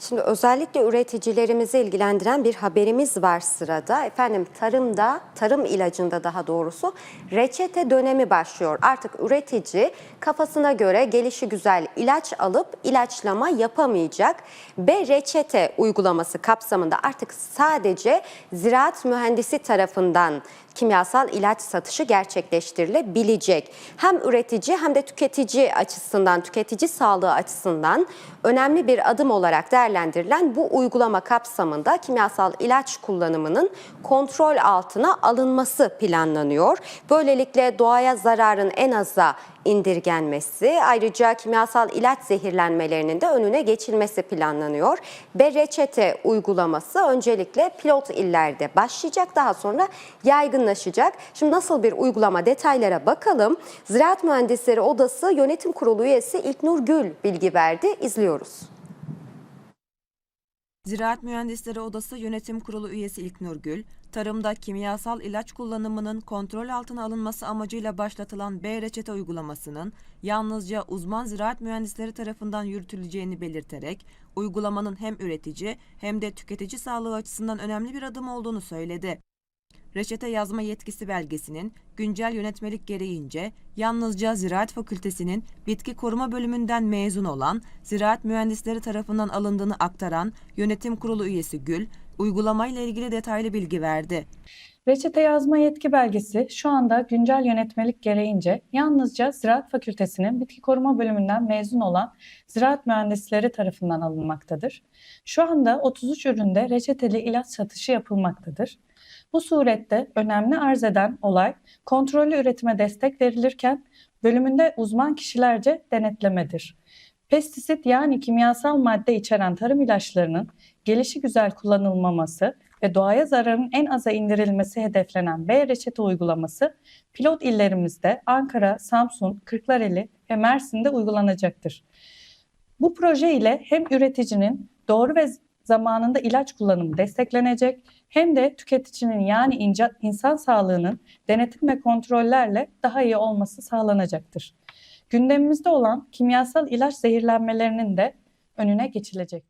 Şimdi özellikle üreticilerimizi ilgilendiren bir haberimiz var sırada. Efendim tarımda, tarım ilacında daha doğrusu reçete dönemi başlıyor. Artık üretici kafasına göre gelişi güzel ilaç alıp ilaçlama yapamayacak. B reçete uygulaması kapsamında artık sadece ziraat mühendisi tarafından kimyasal ilaç satışı gerçekleştirilebilecek. Hem üretici hem de tüketici açısından, tüketici sağlığı açısından önemli bir adım olarak değerlendirilen bu uygulama kapsamında kimyasal ilaç kullanımının kontrol altına alınması planlanıyor. Böylelikle doğaya zararın en aza indirgenmesi, ayrıca kimyasal ilaç zehirlenmelerinin de önüne geçilmesi planlanıyor. Ve reçete uygulaması öncelikle pilot illerde başlayacak, daha sonra yaygınlaşacak. Şimdi nasıl bir uygulama detaylara bakalım. Ziraat Mühendisleri Odası Yönetim Kurulu üyesi İlknur Gül bilgi verdi. İzliyoruz. Ziraat Mühendisleri Odası Yönetim Kurulu üyesi İlknur Gül, tarımda kimyasal ilaç kullanımının kontrol altına alınması amacıyla başlatılan B reçete uygulamasının yalnızca uzman ziraat mühendisleri tarafından yürütüleceğini belirterek, uygulamanın hem üretici hem de tüketici sağlığı açısından önemli bir adım olduğunu söyledi. Reçete yazma yetkisi belgesinin güncel yönetmelik gereğince yalnızca Ziraat Fakültesinin bitki koruma bölümünden mezun olan ziraat mühendisleri tarafından alındığını aktaran yönetim kurulu üyesi Gül, uygulamayla ilgili detaylı bilgi verdi. Reçete yazma yetki belgesi şu anda güncel yönetmelik gereğince yalnızca Ziraat Fakültesinin Bitki Koruma Bölümünden mezun olan ziraat mühendisleri tarafından alınmaktadır. Şu anda 33 üründe reçeteli ilaç satışı yapılmaktadır. Bu surette önemli arz eden olay kontrollü üretime destek verilirken bölümünde uzman kişilerce denetlemedir. Pestisit yani kimyasal madde içeren tarım ilaçlarının gelişi güzel kullanılmaması ve doğaya zararın en aza indirilmesi hedeflenen B reçete uygulaması pilot illerimizde Ankara, Samsun, Kırklareli ve Mersin'de uygulanacaktır. Bu proje ile hem üreticinin doğru ve zamanında ilaç kullanımı desteklenecek hem de tüketicinin yani inca- insan sağlığının denetim ve kontrollerle daha iyi olması sağlanacaktır. Gündemimizde olan kimyasal ilaç zehirlenmelerinin de önüne geçilecektir.